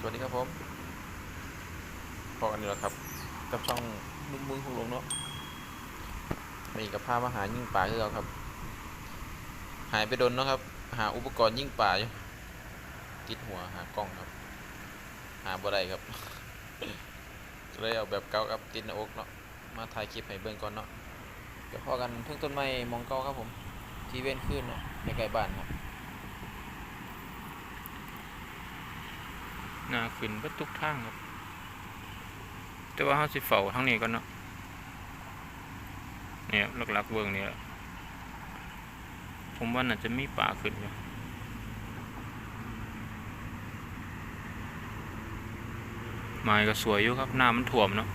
สวัสดีครับผมพอกันอยู่แล้วครับ กับช่องนุ่มมือของลงเนาะมีกับพาพมาหายิ่งป่าคือเราครับ หายไปโดนเนาะครับ หาอุปกรณ์ยิ่งป่าอยู่ติดหัวหากล้องครับ หาบ่ได้ครับเลยเอาแบบเก่าครับติดหน้าอกเนาะมาถ่ายคลิปให้เบิ่งก่อนเนาะเดี๋ยวพอกันเพิ่งต้นไม้มองเก่าครับผม ที่เว้นขึ้นเนาะใกล้ๆบ้านครับ น้าขึ้นเบัดทุกทางครับ แต่ว่าเขาสิเฝ้าทางนี้ก่อนเนาะเนี่ยหลักๆเบิ่งนี่แหละผมว่าน่าจะมีป่าขึ้นอยู่ไม้ก็สวยอยู่ครับน้ำมันท่วมเนาะ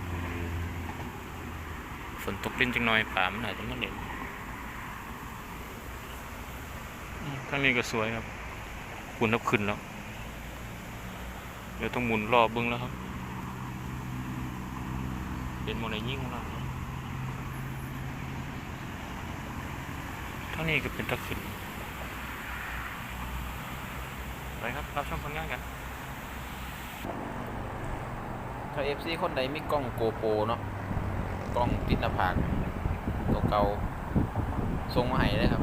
ฝนตกลิ้นจังหน่อยป่ามันอาจจะไม่เด่นอืมทางนี้ก็สวยครับคุณนับขึ้นแล้ว เดี๋ยวต้องหมุนรอบบิ้งแล้วครับ เป็นโมเลยิ่งของเราครับท่านี้ก็เป็นตะขึ้นไปครับ รับชมผลงานกัน ถ้า FC คนใดมีกล้องโกโปรเนาะ กล้องติดหน้าผากตัวเก่าส่งมาให้เลยครับ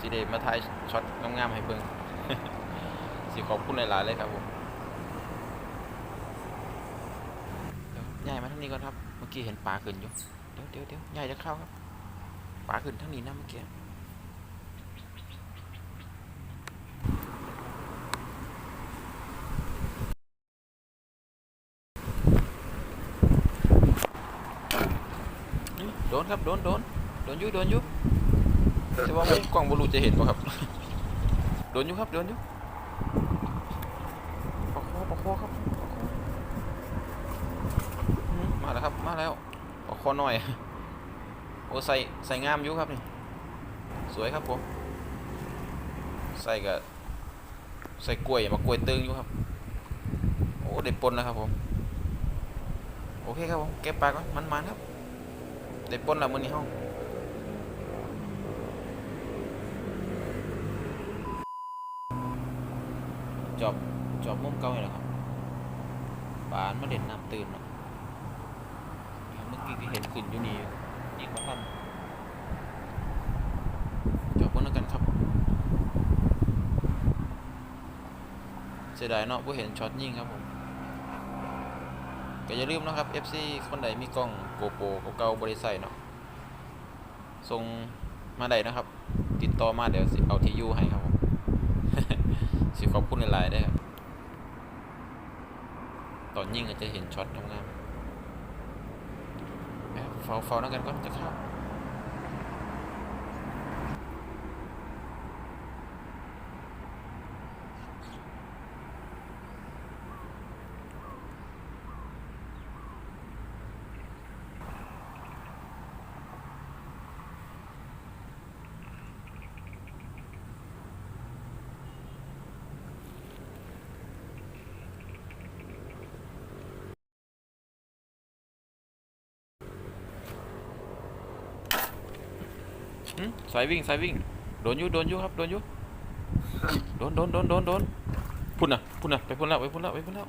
สิได้มาถ่ายช็อตงามๆให้เบิ่งสิขอบคุณหลายๆเลยครับผม เดี๋ยวย้ายมาทางนี้ก่อนครับ เมื่อกี้เห็นปลาขึ้นอยู่ เดี๋ยวเดี๋ยวเดี๋ยวย้ายจะเข้าครับ ปลาขึ้นทางนี้นะเมื่อกี้นี่โดนครับ โดนโดนโดนอยุโดนอยุแต่ว่ามุมกล้องบรูจะเห็นป่ะครับ โดนอยู่ครับ โดนอยู่ปะโคปะโคครับปะโคอืมมา แล้วครับมาแล้วปะโคหน่อย โอ้ใส่ใส่งามอยู่ครับนี่ สวยครับผม ใส่กับใส่กล้วยมากล้วยตึงอยู่ครับ โอ้เด็ดปนแล้วครับผม โอเคครับผม เก็บปลาก่อนมันมันครับเด็ดปนแล้วมือนี้ห้องจอบจอบมุมเก่านี่แหละครับปานมาเด่นน้ำตื่นเนาะ กี่เห็นขึ้นอยู่นี่ยิงมาทันจอบเพิ่นำกันครับเสียดายเนาะบ่เห็นช็อตยิงครับผมก็อย่าลืมนะครับ FC คนใดมีกล้องโกโปรเก่าบ่ได้ใส่เนาะส่งมาได้นะครับ ติดต่อมาเดี๋ยวเอาที่ยูให้ครับผมสิขอบคุณหลายๆได้ครับตอนยิงอาจจะเห็นช็อตงามๆแบบ เฝ้าเฝ้านั่งกันก่อนจะเข้า หึสายวิ่งสายวิ่ง โดนอยุโดนอยุครับโดนอยุโดนโดนโดนโดนโดนพุ่นน่ะพุ่นน่ะไปพุ่นแล้วไปพุ่นแล้วไปพุ่นแล้ว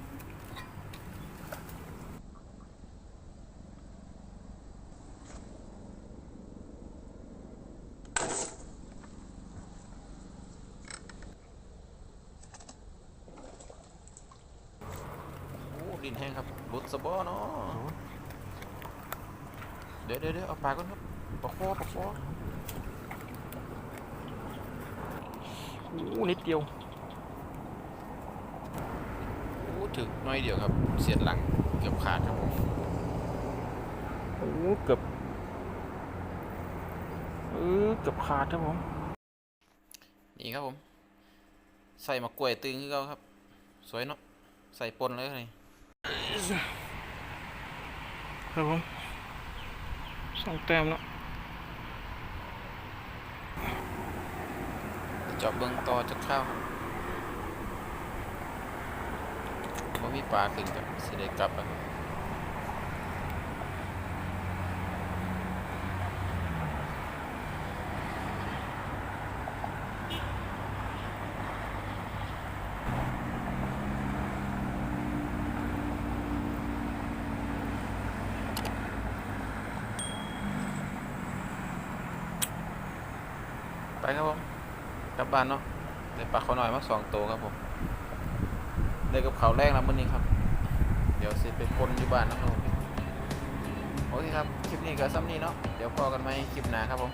โอ้ดินแห้งครับรุดสะบอเนาะเดี๋ยวเดี๋ยวเดี๋ยวเอาปลาก่อนครับปลาคอปลาค ออู้นิดเดียวโอ้ถึกน้อยเดียวครับ เสียดหลังเกือบขาดครับผมโอ้เกือบเออเกือบขาดครับผม นี่ครับผม ใส่มะกล้วยตึงคือเขาครับ สวยเนาะ ใส่ปนเลยนี่ครับผมสองแต้มแล้ว จาะเบิ้งต่อจะเข้าเพราะมีปลาขึ้นกับสด็จกลับแล้ไปครับผม กลับบ้านเนาะได้ปลาเขาหน่อยมาสองตัวครับผม ได้กับเขาแรกแล้วมื้อนี้ครับ เดี๋ยวสิไปคนอยู่บ้านนะครับผมโอเคครับ คลิปนี้ก็ซ้ำนี้เนาะ เดี๋ยวพอกันไหมคลิปหน้าครับผม